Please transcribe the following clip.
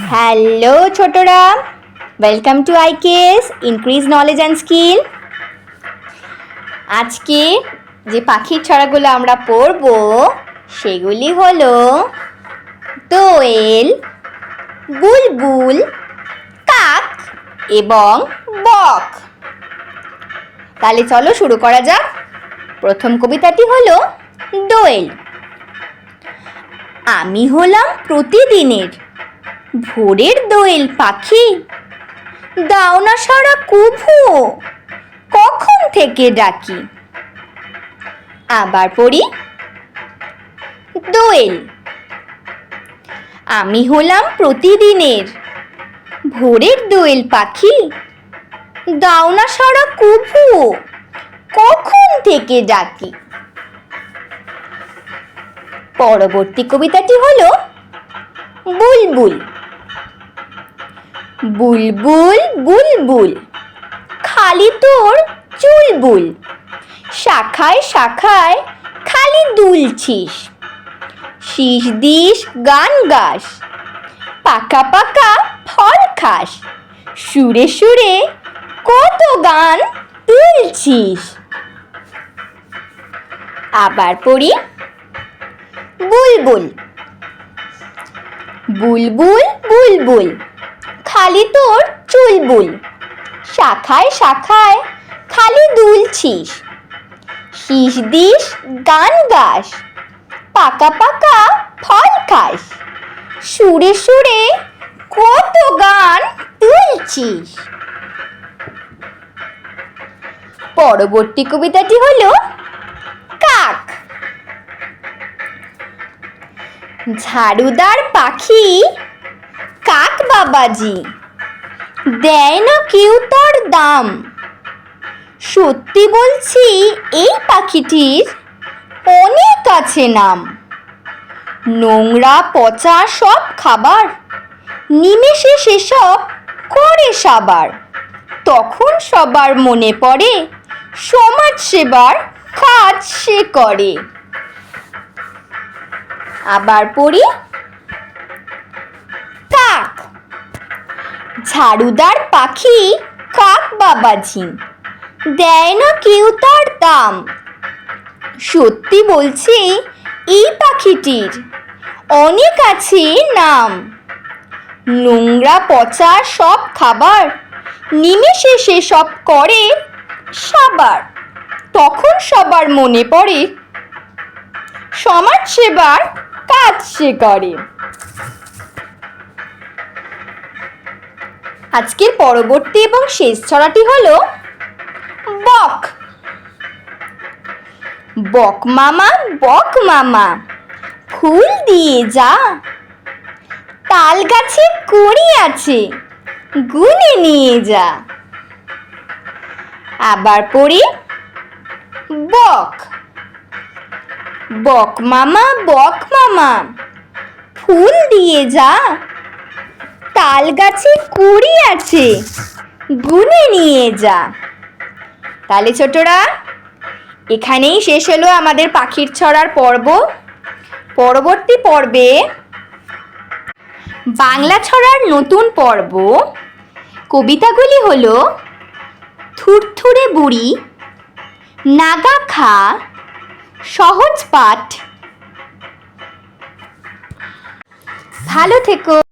Hello ছোটরা welcome to IKS increase knowledge and skill আজকে যে পাখির ছড়াগুলো আমরা পড়ব, সেগুলি হলো দোয়েল, বুলবুল, কাক এবং বক। তাহলে চলো শুরু করা যাক। প্রথম কবিতাটি হলো দোয়েল। আমি হলাম প্রতিদিনের ভোরের দোয়েল পাখি? দাও না সারা কুভু, কখন থেকে ডাকি? আবার পড়ি, দোয়েল। আমি হলাম প্রতিদিনের ভোরের দোয়েল পাখি। দাও না সারা কুভু, কখন থেকে ডাকি? পরবর্তী কবিতাটি হলো বুলবুল। বুলবুল বুলবুল। খালি তোর চুলবুল। শাখায় শাখায় খালি দুলছিস। শীষ দিস, গান গাস। পাকা পাকা ফল খাস। সুরে সুরে কত গান তুলছিস। আবার পড়ি। বুলবুল। বুলবুল বুলবুল। খালি তোর চুলবুল। শাখায় শাখায় খালি দুলছিস। শীষ দিস, গান গাস। পাকা পাকা ফল খাস। সুরে সুরে কত গান তুলছিস। পরবর্তী কবিতাটি হলো কাক। ঝাড়ুদার পাখি বাবাজি। দেয় না কেউ তার দাম। সত্যি বলছি, এই পাখিটির অনেক আছে নাম। নোংরা, পচা সব খাবার। নিমেষে সেসব করে সাবার। তখন সবার মনে পড়ে, সমাজ সেবার কাজ সে করে। আবার পড়ি ঝাড়ুদার পাখি কাক বাবাজি দেয় না কেউ তার দাম। সত্যি বলছি, এই পাখিটির অনেক আছে নাম। নোংরা পচা সব খাবার, নিমেষে সে সব করে সাবার। তখন সবার মনে পড়ে, সমাজ সেবার কাজ সে করে। আজকের পরবর্তী এবং শেষ ছড়াটি হলো বক। বক মামা বক মামা, ফুল দিয়ে যা। তাল গাছে কড়ি আছে, গুনে নিয়ে যা। আবার পড়ি বক। বক মামা বক মামা, ফুল দিয়ে যা। তাল গাছে কুড়ি আছে। গুনে নিয়ে যা। তাহলে ছোটরা, এখানেই শেষ হলো আমাদের পাখির ছড়ার পর্ব। পরবর্তী পর্বে বাংলা ছড়ার নতুন পর্ব। কবিতাগুলি হলো থুরথুরে বুড়ি, নাগা খা, সহজ পাঠ। ভালো থেকো।